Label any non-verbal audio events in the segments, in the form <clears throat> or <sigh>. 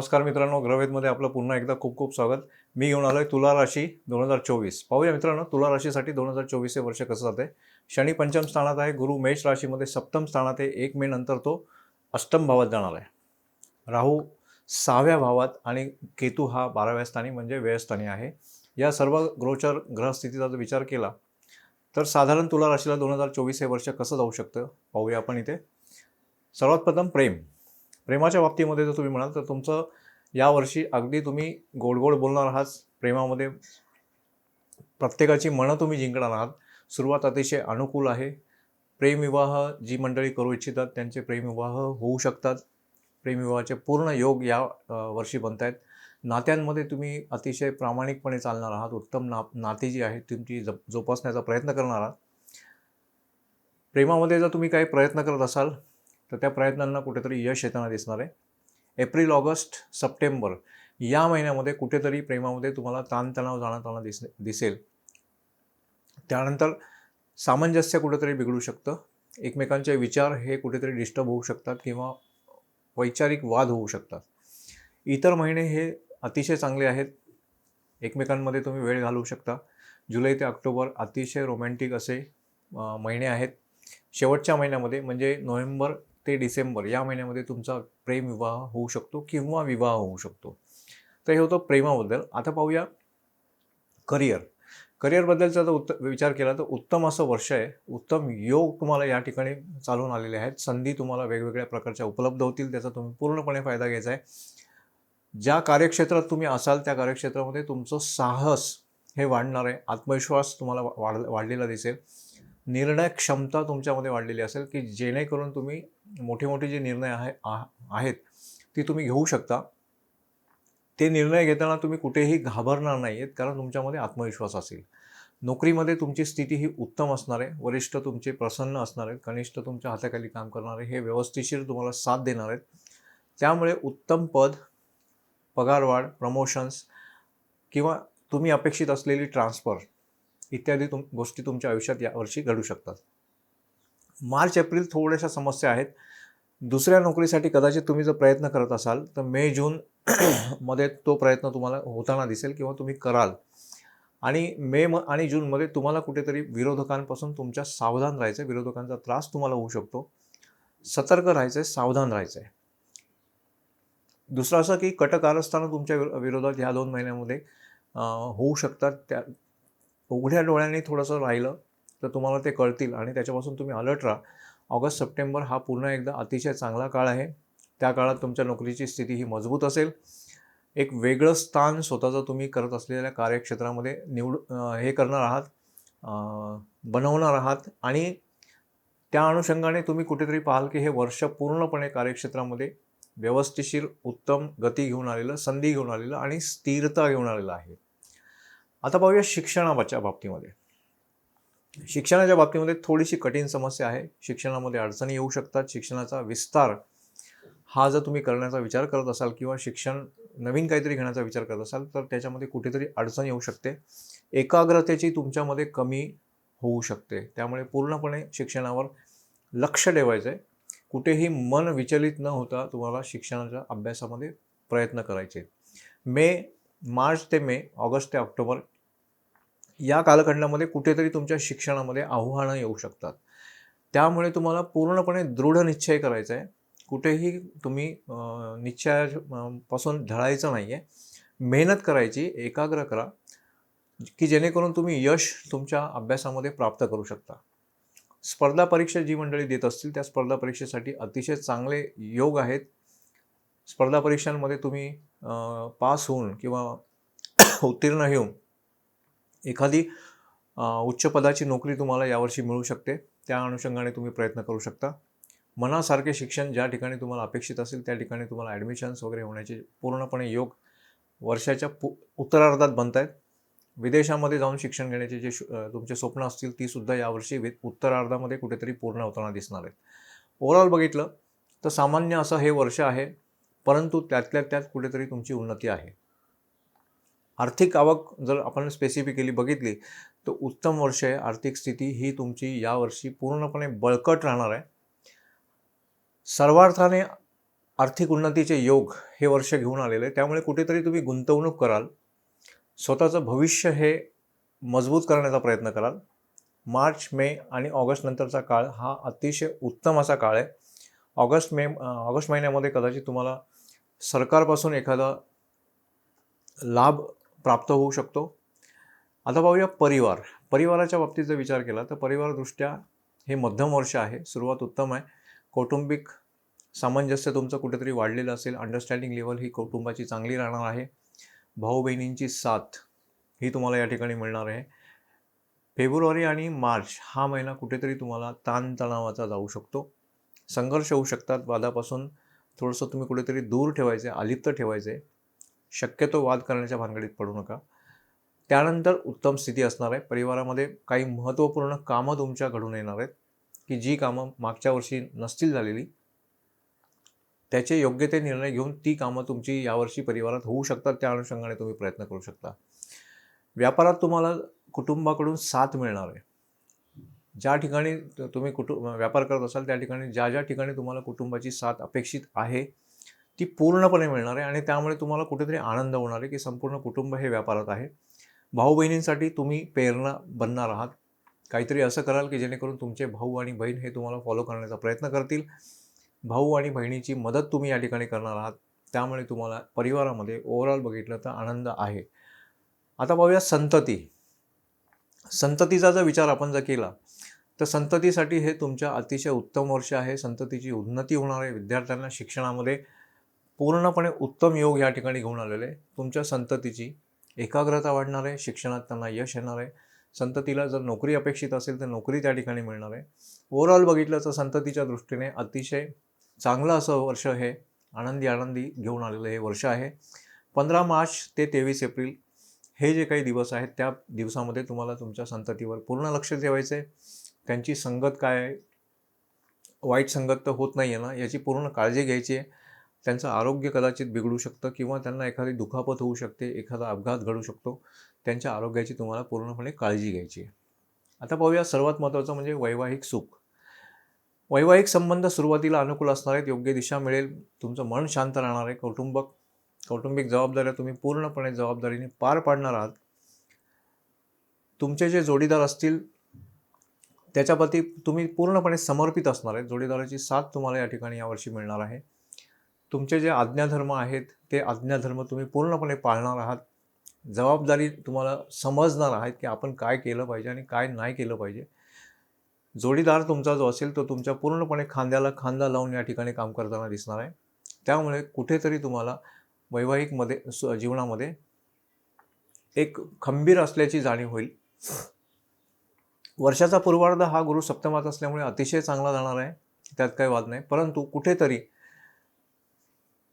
नमस्कार मित्रांनो ग्रहवेदमध्ये आपलं पुन्हा एकदा खूप खूप स्वागत. मी घेऊन आहे तुला राशी दोन हजार चोवीस. पाहूया मित्रांनो तुला राशीसाठी दोन हजार चोवीस हे वर्ष कसं जाते शनी पंचम स्थानात आहे गुरु मेष राशीमध्ये सप्तम स्थानात आहे एक मे नंतर तो अष्टम भावात जाणार आहे. राहू सहाव्या भावात आणि केतू हा बाराव्या स्थानी म्हणजे व्ययस्थानी आहे. या सर्व ग्रोचर ग्रहस्थितीचा जर विचार केला तर साधारण तुला राशीला दोन हजार चोवीस हे वर्ष कसं जाऊ शकतं? पाहूया आपण इथे. सर्वात प्रथम प्रेम. प्रेमाच्या बाबतीमध्ये जर तुम्ही म्हणाल तर तुमचं यावर्षी अगदी तुम्ही गोड गोड बोलणार आहात. प्रेमामध्ये प्रत्येकाची मनं तुम्ही जिंकणार आहात. सुरुवात अतिशय अनुकूल आहे. प्रेमविवाह जी मंडळी करू इच्छितात त्यांचे प्रेमविवाह होऊ शकतात. प्रेमविवाहाचे पूर्ण योग या वर्षी बनत आहेत. नात्यांमध्ये तुम्ही अतिशय प्रामाणिकपणे चालणार आहात. उत्तम ना नाती जी आहेत. तुमची जप जोपासण्याचा प्रयत्न करणार आहात. प्रेमामध्ये जर तुम्ही काही प्रयत्न करत असाल तर त्या प्रयत्नांना कुठेतरी यश येताना दिसणार आहे. एप्रिल ऑगस्ट सप्टेंबर या महिन्यामध्ये कुठेतरी प्रेमामध्ये तुम्हाला ताणतणाव जाणवताना दिस दिसेल. त्यानंतर सामंजस्य कुठेतरी बिघडू शकतं. एकमेकांचे विचार हे कुठेतरी डिस्टर्ब होऊ शकतात किंवा वैचारिक वाद होऊ शकतात. इतर महिने हे अतिशय चांगले आहेत. एकमेकांमध्ये तुम्ही वेळ घालवू शकता. जुलै ते ऑक्टोबर अतिशय रोमॅन्टिक असे महिने आहेत. शेवटच्या महिन्यामध्ये म्हणजे नोव्हेंबर ते डिसेंबर या महिन्यामध्ये तुमचा प्रेमविवाह होऊ शकतो किंवा विवाह होऊ शकतो. तर हे होतं प्रेमाबद्दल. आता पाहूया करिअर. करिअरबद्दलचा जर उत्त विचार केला तर उत्तम असं वर्ष आहे. उत्तम योग तुम्हाला या ठिकाणी चालून आलेले आहेत. संधी तुम्हाला वेगवेगळ्या प्रकारच्या उपलब्ध होतील त्याचा तुम्ही पूर्णपणे फायदा घ्यायचा आहे. ज्या कार्यक्षेत्रात तुम्ही असाल त्या कार्यक्षेत्रामध्ये तुमचं साहस हे वाढणार आहे. आत्मविश्वास तुम्हाला वाढ वाढलेला दिसेल. निर्णय क्षमता तुमच्यामध्ये वाढलेली असेल की जेणेकरून तुम्ही मोठे मोठे जे निर्णय आहे आहेत ती तुम्ही घेऊ शकता. ते निर्णय घेताना तुम्ही कुठेही घाबरणार नाही आहेत कारण तुमच्यामध्ये आत्मविश्वास असेल. नोकरीमध्ये तुमची स्थिती ही उत्तम असणार आहे वरिष्ठ तुमचे प्रसन्न असणार आहेत कनिष्ठ तुमच्या हाताखाली काम करणारे हे व्यवस्थिशीर तुम्हाला साथ देणार आहेत. त्यामुळे उत्तम पद पगारवाढ प्रमोशन्स किंवा तुम्ही अपेक्षित असलेली ट्रान्सफर इत्यादी तुम गोष्टी तुमच्या आयुष्यात यावर्षी घडू शकतात. मार्च एप्रिल थोड्याशा समस्या आहेत. दुसऱ्या नोकरीसाठी कदाचित तुम्ही जर प्रयत्न करत असाल तर मे जून <clears throat> मध्ये तो प्रयत्न तुम्हाला होताना दिसेल किंवा तुम्ही कराल. आणि मे म आणि जूनमध्ये तुम्हाला कुठेतरी विरोधकांपासून तुमच्या सावधान राहायचं आहे विरोधकांचा त्रास तुम्हाला होऊ शकतो. सतर्क राहायचं आहे सावधान राहायचं आहे दुसरं असं की कटकारस्थानं तुमच्या विरो- विरोधात ह्या दोन महिन्यामध्ये होऊ शकतात. त्या उघड्या डोळ्यांनी थोडंसं राहिलं तर तुम्हाला ते कळतील आणि त्याच्यापासून तुम्ही अलर्ट राहा. ऑगस्ट सप्टेंबर हा पुन्हा एकदा अतिशय चांगला काळ आहे. त्या काळात तुमच्या नोकरीची स्थिती ही मजबूत असेल. एक वेगळं स्थान स्वतःचं तुम्ही करत असलेल्या कार्यक्षेत्रामध्ये निवड हे करणार आहात बनवणार आहात आणि त्या अनुषंगाने तुम्ही कुठेतरी पाहाल की हे वर्ष पूर्णपणे कार्यक्षेत्रामध्ये व्यवस्थिशीर उत्तम गती घेऊन आलेलं संधी घेऊन आलेलं आणि स्थिरता घेऊन आलेलं आहे. आता पाहूया शिक्षणाच्या बाबतीमध्ये. शिक्षणाच्या बाबतीमध्ये थोडीशी कठीण समस्या आहे. शिक्षणामध्ये अडचणी येऊ शकतात. शिक्षणाचा विस्तार हा जर तुम्ही करण्याचा विचार करत असाल किंवा शिक्षण नवीन काहीतरी घेण्याचा विचार करत असाल तर त्याच्यामध्ये कुठेतरी अडचण येऊ शकते. एकाग्रतेची तुमच्यामध्ये कमी होऊ शकते. त्यामुळे पूर्णपणे शिक्षणावर लक्ष ठेवायचं आहे कुठेही मन विचलित न होता तुम्हाला शिक्षणाच्या अभ्यासामध्ये प्रयत्न करायचे. मे मार्च ते मे ऑगस्ट ते ऑक्टोबर या कालखंडामध्ये कुठेतरी तुमच्या शिक्षणामध्ये आव्हानं येऊ शकतात. त्यामुळे तुम्हाला पूर्णपणे दृढ निश्चय करायचा आहे. कुठेही तुम्ही निश्चयापासून ढळायचं नाही आहे मेहनत करायची एकाग्र करा की जेणेकरून तुम्ही यश तुमच्या अभ्यासामध्ये प्राप्त करू शकता. स्पर्धा परीक्षा जी मंडळी देत असतील त्या स्पर्धा परीक्षेसाठी अतिशय चांगले योग आहेत. स्पर्धा परीक्षांमध्ये तुम्ही पास होऊन किंवा उत्तीर्ण होऊन एखादी उच्च पदाची नोकरी तुम्हाला यावर्षी मिळू शकते. त्या अनुषंगाने तुम्ही प्रयत्न करू शकता. मनासारखे शिक्षण ज्या ठिकाणी तुम्हाला अपेक्षित असेल त्या ठिकाणी तुम्हाला ॲडमिशन्स वगैरे होण्याचे पूर्णपणे योग वर्षाच्या पु उत्तरार्धात बनत आहेत विदेशामध्ये जाऊन शिक्षण घेण्याचे जे तुमचे स्वप्न असतील ती सुद्धा यावर्षी वि उत्तरार्धामध्ये कुठेतरी पूर्ण होताना दिसणार आहेत. ओव्हरऑल बघितलं तर सामान्य असं हे वर्ष आहे परंतु त्यातल्या त्यात कुठेतरी तुमची उन्नती आहे. आर्थिक आवक जर आपण स्पेसिफिकली बघितली तर उत्तम वर्ष आहे. आर्थिक स्थिती ही तुमची यावर्षी पूर्णपणे बळकट राहणार आहे. सर्वार्थाने आर्थिक उन्नतीचे योग हे वर्ष घेऊन आलेले आहे. त्यामुळे कुठेतरी तुम्ही गुंतवणूक कराल. स्वतःचं भविष्य हे मजबूत करण्याचा प्रयत्न कराल. मार्च मे आणि ऑगस्ट नंतरचा काळ हा अतिशय उत्तम असा काळ आहे. ऑगस्ट मे ऑगस्ट महिन्यामध्ये कदाचित तुम्हाला सरकारपासून एखादा लाभ प्राप्त होऊ शकतो. आता पाहूया परिवार. परिवाराच्या बाबतीत जर विचार केला तर परिवारदृष्ट्या हे मध्यम वर्ष आहे. सुरुवात उत्तम आहे. कौटुंबिक सामंजस्य तुमचं कुठेतरी वाढलेलं असेल. अंडरस्टँडिंग लेवल ही कुटुंबाची चांगली राहणार आहे. भाऊ बहिणींची साथ ही तुम्हाला या ठिकाणी मिळणार आहे. फेब्रुवारी आणि मार्च हा महिना कुठेतरी तुम्हाला ताणतणावाचा जाऊ शकतो. संघर्ष होऊ शकतात. वादापासून थोडंसं तुम्ही कुठेतरी दूर ठेवायचे अलिप्त ठेवायचे. शक्यतो वाद करण्याच्या भानगडीत पडू नका. त्यानंतर उत्तम स्थिती असणार आहे. परिवारामध्ये काही महत्त्वपूर्ण कामं तुमच्या घडून येणार आहेत. की जी कामं मागच्या वर्षी नसतील झालेली त्याचे योग्य ते निर्णय घेऊन ती कामं तुमची यावर्षी परिवारात होऊ शकतात. त्या अनुषंगाने तुम्ही प्रयत्न करू शकता. व्यापारात तुम्हाला कुटुंबाकडून साथ मिळणार आहे. ज्या ठिकाणी तुम्ही कुटुंब व्यापार करत असाल त्या ठिकाणी ज्या ज्या ठिकाणी तुम्हाला कुटुंबाची साथ अपेक्षित आहे ती पूर्णपणे मिळणार आहे आणि त्यामुळे तुम्हाला कुठेतरी आनंद होणार आहे की संपूर्ण कुटुंब हे व्यापारात आहे. भाऊ बहिणींसाठी तुम्ही प्रेरणा बनणार आहात. काहीतरी असं कराल की जेणेकरून तुमचे भाऊ आणि बहीण हे तुम्हाला फॉलो करण्याचा प्रयत्न करतील. भाऊ आणि बहिणीची मदत तुम्ही या ठिकाणी करणार आहात. त्यामुळे तुम्हाला परिवारामध्ये ओव्हरऑल बघितलं तर आनंद आहे. आता पाहूया संतती. संततीचा जर विचार आपण जर केला तर संततीसाठी हे तुमच्या अतिशय उत्तम वर्ष आहे. संततीची उन्नती होणार आहे. विद्यार्थ्यांना शिक्षणामध्ये पूर्णपणे उत्तम योग या ठिकाणी घेऊन आलेले तुमच्या संततीची एकाग्रता वाढणार आहे शिक्षणात त्यांना यश येणार आहे. संततीला जर नोकरी अपेक्षित असेल तर नोकरी त्या ठिकाणी मिळणार आहे. ओव्हरऑल बघितलं तर संततीच्या दृष्टीने अतिशय चांगलं असं वर्ष हे आनंदी आनंदी घेऊन आलेलं हे वर्ष आहे. पंधरा मार्च ते तेवीस एप्रिल हे जे काही दिवस आहेत त्या दिवसामध्ये तुम्हाला तुमच्या संततीवर पूर्ण लक्ष ठेवायचं आहे. त्यांची संगत काय वाईट संगत तर होत नाही आहे ना याची पूर्ण काळजी घ्यायची आहे. त्यांचं आरोग्य कदाचित बिघडू शकतं किंवा त्यांना एखादी दुखापत होऊ शकते एखादा अपघात घडू शकतो. त्यांच्या आरोग्याची तुम्हाला पूर्णपणे काळजी घ्यायची आहे. आता पाहूया सर्वात महत्त्वाचं म्हणजे वैवाहिक सुख. वैवाहिक संबंध सुरुवातीला अनुकूल असणार आहेत योग्य दिशा मिळेल तुमचं मन शांत राहणार आहे कौटुंबक कौटुंबिक जबाबदाऱ्या तुम्ही पूर्णपणे जबाबदारीने पार पाडणार आहात. तुमचे जे जोडीदार असतील त्याच्याप्रती तुम्ही पूर्णपणे समर्पित असणार आहे जोडीदाराची साथ तुम्हाला या ठिकाणी यावर्षी मिळणार आहे. तुमचे जे आज्ञाधर्म आहेत ते आज्ञाधर्म तुम्ही पूर्णपणे पाळणार आहात. जबाबदारी तुम्हाला समजणार आहात की आपण काय केलं पाहिजे आणि काय नाही केलं पाहिजे. जोडीदार तुमचा जो असेल तो तुमच्या पूर्णपणे खांद्याला खांदा लावून या ठिकाणी काम करताना दिसणार आहे. त्यामुळे कुठेतरी तुम्हाला वैवाहिकमध्ये स जीवनामध्ये एक खंबीर असल्याची जाणीव होईल. वर्षाचा पूर्वार्ध हा गुरु सप्तमात असल्यामुळे अतिशय चांगला जाणार आहे. त्यात काही वाद नाही. परंतु कुठेतरी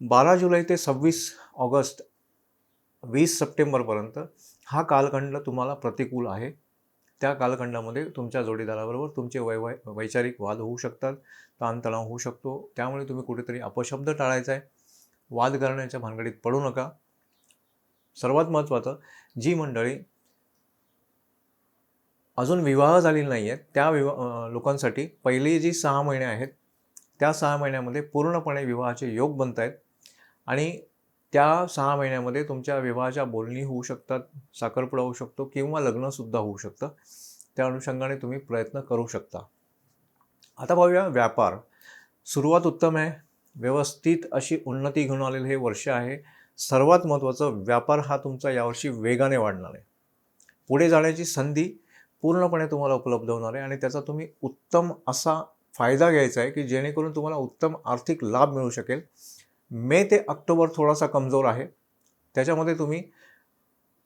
बारा जुलै ते सव्वीस ऑगस्ट वीस सप्टेंबरपर्यंत हा कालखंड तुम्हाला प्रतिकूल आहे. त्या कालखंडामध्ये तुमच्या जोडीदाराबरोबर तुमचे वैवाह वैचारिक वाद होऊ शकतात ताणतणाव होऊ शकतो. त्यामुळे तुम्ही कुठेतरी अपशब्द टाळायचा आहे. वाद करण्याच्या भानगडीत पडू नका. सर्वात महत्त्वाचं जी मंडळी अजून विवाह झालेली नाही आहेत त्या विवा लोकांसाठी पहिली जी सहा महिने आहेत त्या सहा महिन्यामध्ये पूर्णपणे विवाहाचे योग बनत आहेत आणि त्या सहा महिन्यामध्ये तुमच्या विवाहाच्या बोलणी होऊ शकतात साखरपुडा होऊ शकतो किंवा लग्नसुद्धा होऊ शकतं. त्या अनुषंगाने तुम्ही प्रयत्न करू शकता. आता पाहूया व्यापार. सुरुवात उत्तम आहे. व्यवस्थित अशी उन्नती घेऊन आलेलं हे वर्ष आहे. सर्वात महत्त्वाचं व्यापार हा तुमचा यावर्षी वेगाने वाढणार आहे. पुढे जाण्याची संधी पूर्णपणे तुम्हाला उपलब्ध होणार आहे आणि त्याचा तुम्ही उत्तम असा फायदा घ्यायचा आहे की जेणेकरून तुम्हाला उत्तम आर्थिक लाभ मिळू शकेल. मे ते ऑक्टोबर थोडासा कमजोर आहे. त्याच्यामध्ये तुम्ही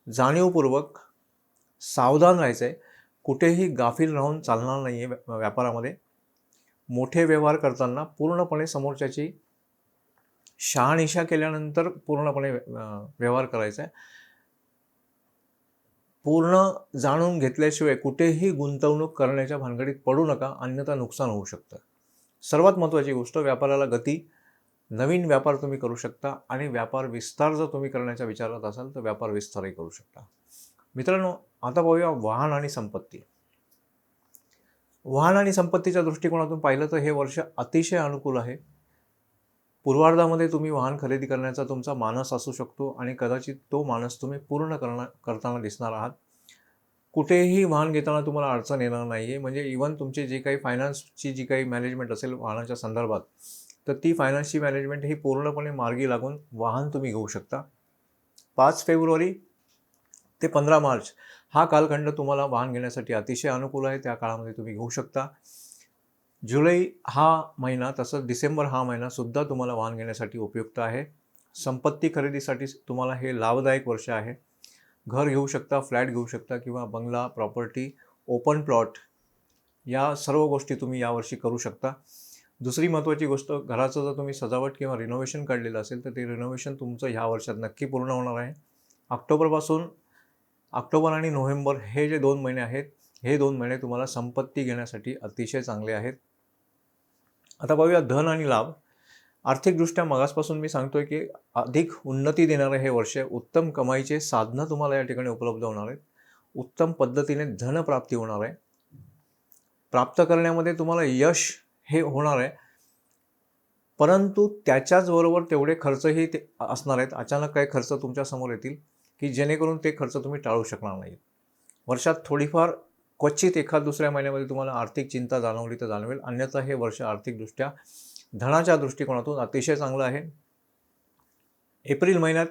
जाणीवपूर्वक सावधान राहायचं आहे कुठेही गाफील राहून चालणार नाही आहे व्यापारामध्ये. मोठे व्यवहार करताना पूर्णपणे समोरच्याची शहानिशा केल्यानंतर पूर्णपणे व्यवहार करायचा आहे पूर्ण जाणून घेतल्याशिवाय कुठेही गुंतवणूक करण्याच्या भानगडीत पडू नका. अन्यथा नुकसान होऊ शकतं. सर्वात महत्त्वाची गोष्ट व्यापाराला गती नवीन व्यापार तुम्ही करू शकता आणि व्यापार विस्तार जर तुम्ही करण्याच्या विचारात असाल तर व्यापार विस्तारही करू शकता. मित्रांनो आता पाहूया वाहन आणि संपत्ती. वाहन आणि संपत्तीच्या दृष्टिकोनातून पाहिलं तर हे वर्ष अतिशय अनुकूल आहे. पूर्वार्धामध्ये तुम्ही वाहन खरेदी करण्याचा तुमचा मानस असू शकतो आणि कदाचित तो मानस तुम्ही पूर्ण करणं करताना दिसणार आहात. कुठेही वाहन घेताना तुम्हाला अडचण येणार नाही आहे म्हणजे इवन तुमचे जे काही फायनान्सची जी काही मॅनेजमेंट असेल वाहनाच्या संदर्भात तर ती फायनान्सची मॅनेजमेंट ही पूर्णपणे मार्गी लागून वाहन तुम्ही घेऊ शकता. पाच फेब्रुवारी ते पंधरा मार्च हा कालखंड तुम्हाला वाहन घेण्यासाठी अतिशय अनुकूल आहे. त्या काळामध्ये तुम्ही घेऊ शकता. जुलै हा महिना तसंच डिसेंबर हा महिनासुद्धा तुम्हाला वाहन घेण्यासाठी उपयुक्त आहे. संपत्ती खरेदीसाठी तुम्हाला हे लाभदायक वर्ष आहे. घर घेऊ शकता फ्लॅट घेऊ शकता किंवा बंगला प्रॉपर्टी ओपन प्लॉट या सर्व गोष्टी तुम्ही यावर्षी करू शकता. दुसरी महत्त्वाची गोष्ट घराचं जर तुम्ही सजावट किंवा रिनोव्हेशन काढलेलं असेल तर ते रिनोव्हेशन तुमचं ह्या वर्षात नक्की पूर्ण होणार आहे. ऑक्टोबरपासून ऑक्टोबर आणि नोव्हेंबर हे जे दोन महिने आहेत हे दोन महिने तुम्हाला संपत्ती घेण्यासाठी अतिशय चांगले आहेत. आता पाहूया धन आणि लाभ. आर्थिकदृष्ट्या मागासपासून मी सांगतोय की अधिक उन्नती देणारे हे वर्ष उत्तम कमाईचे साधनं तुम्हाला या ठिकाणी उपलब्ध होणार आहेत. उत्तम पद्धतीने धनप्राप्ती होणार आहे. प्राप्त करण्यामध्ये तुम्हाला यश हे होणार आहे. परंतु त्याच्याचबरोबर तेवढे खर्चही ते असणार आहेत. अचानक काही खर्च तुमच्यासमोर येतील की जेणेकरून ते खर्च तुम्ही टाळू शकणार नाहीत. वर्षात थोडीफार क्वचित एखाद दुसऱ्या महिन्यामध्ये तुम्हाला आर्थिक चिंता जाणवली तर जाणवेल. अन्यथा हे वर्ष आर्थिकदृष्ट्या धनाच्या दृष्टिकोनातून अतिशय चांगलं आहे. एप्रिल महिन्यात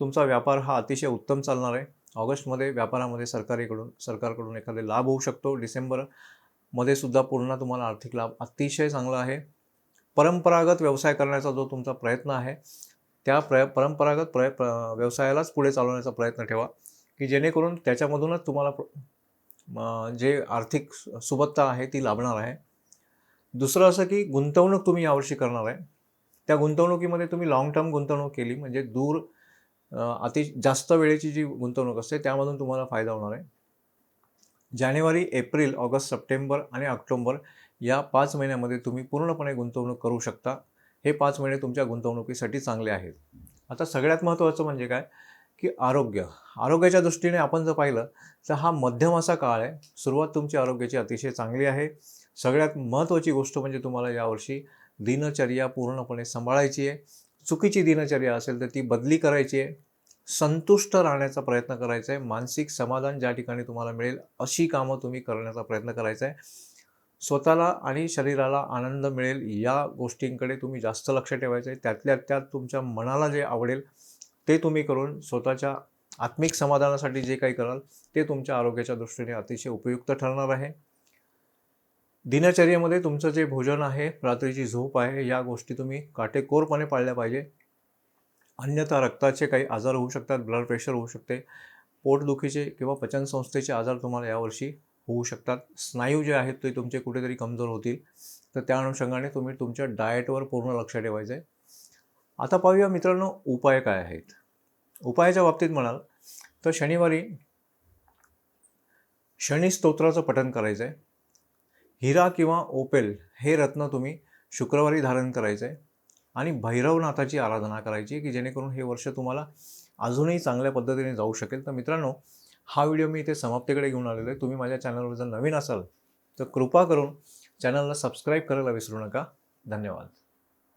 तुमचा व्यापार हा अतिशय उत्तम चालणार आहे. ऑगस्टमध्ये व्यापारामध्ये सरकारीकडून सरकारकडून एखादे लाभ होऊ शकतो. डिसेंबर मध्ये सुद्धा पूर्ण तुम्हाला आर्थिक लाभ अतिशय चांगला आहे. परंपरागत व्यवसाय करण्याचा जो तुमचा प्रयत्न आहे त्या प्रय परंपरागत प्रय प्र व्यवसायालाच पुढे चालवण्याचा प्रयत्न ठेवा की जेणेकरून त्याच्यामधूनच तुम्हाला जे आर्थिक सुबत्ता आहे ती लाभणार आहे. दुसरं असं की गुंतवणूक तुम्ही यावर्षी करणार आहे. त्या गुंतवणुकीमध्ये तुम्ही लाँग टर्म गुंतवणूक केली म्हणजे दूर अति जास्त वेळेची जी गुंतवणूक असते त्यामधून तुम्हाला फायदा होणार आहे. जानेवारी एप्रिल ऑगस्ट सप्टेंबर आणि ऑक्टोंबर या पाच महिन्यामध्ये तुम्ही पूर्णपणे गुंतवणूक करू शकता. हे पाच महिने तुमच्या गुंतवणुकीसाठी चांगले आहेत. आता सगळ्यात महत्त्वाचं म्हणजे काय? की आरोग्य. आरोग्याच्या दृष्टीने आपण जर पाहिलं तर हा मध्यम असा काळ आहे. सुरुवात तुमची आरोग्याची अतिशय चांगली आहे. सगळ्यात महत्त्वाची गोष्ट म्हणजे तुम्हाला यावर्षी दिनचर्या पूर्णपणे सांभाळायची आहे. चुकीची दिनचर्या असेल तर ती बदली करायची आहे. संतुष्ट राहण्याचा प्रयत्न करायचा आहे मानसिक समाधान ज्या ठिकाणी तुम्हाला मिळेल अशी कामं तुम्ही करण्याचा प्रयत्न करायचा आहे स्वतःला आणि शरीराला आनंद मिळेल या गोष्टींकडे तुम्ही जास्त लक्ष ठेवायचं आहे त्यातल्या त्यात तुमच्या मनाला जे आवडेल ते तुम्ही करून स्वतःच्या आत्मिक समाधानासाठी जे काही कराल ते तुमच्या आरोग्याच्या दृष्टीने अतिशय उपयुक्त ठरणार आहे. दिनचर्येमध्ये तुमचं जे भोजन आहे रात्रीची झोप आहे या गोष्टी तुम्ही काटेकोरपणे पाळल्या पाहिजे. अन्यथा रक्ताचे काही आजार होऊ शकतात ब्लड प्रेशर होऊ शकते. पोटदुखीचे किंवा पचनसंस्थेचे आजार तुम्हाला यावर्षी होऊ शकतात. स्नायू जे आहेत ते तुमचे कुठेतरी कमजोर होतील. तर त्या अनुषंगाने तुम्ही तुमच्या डाएटवर पूर्ण लक्ष ठेवायचं आहे आता पाहूया मित्रांनो उपाय काय आहेत? उपायाच्या बाबतीत म्हणाल तर शनिवारी शनी स्तोत्राचं पठण करायचं आहे हिरा किंवा ओपेल हे रत्न तुम्ही शुक्रवारी धारण करायचं आहे आणि भैरवनाथाची आराधना करायची की जेणेकरून हे वर्ष तुम्हाला अजूनही चांगल्या पद्धतीने जाऊ शकेल. तर मित्रांनो हा व्हिडिओ मी इथे समाप्तीकडे घेऊन आलेलो आहे. तुम्ही माझ्या चॅनलवर जर नवीन असाल तर कृपा करून चॅनलला सबस्क्राईब करायला विसरू नका. धन्यवाद.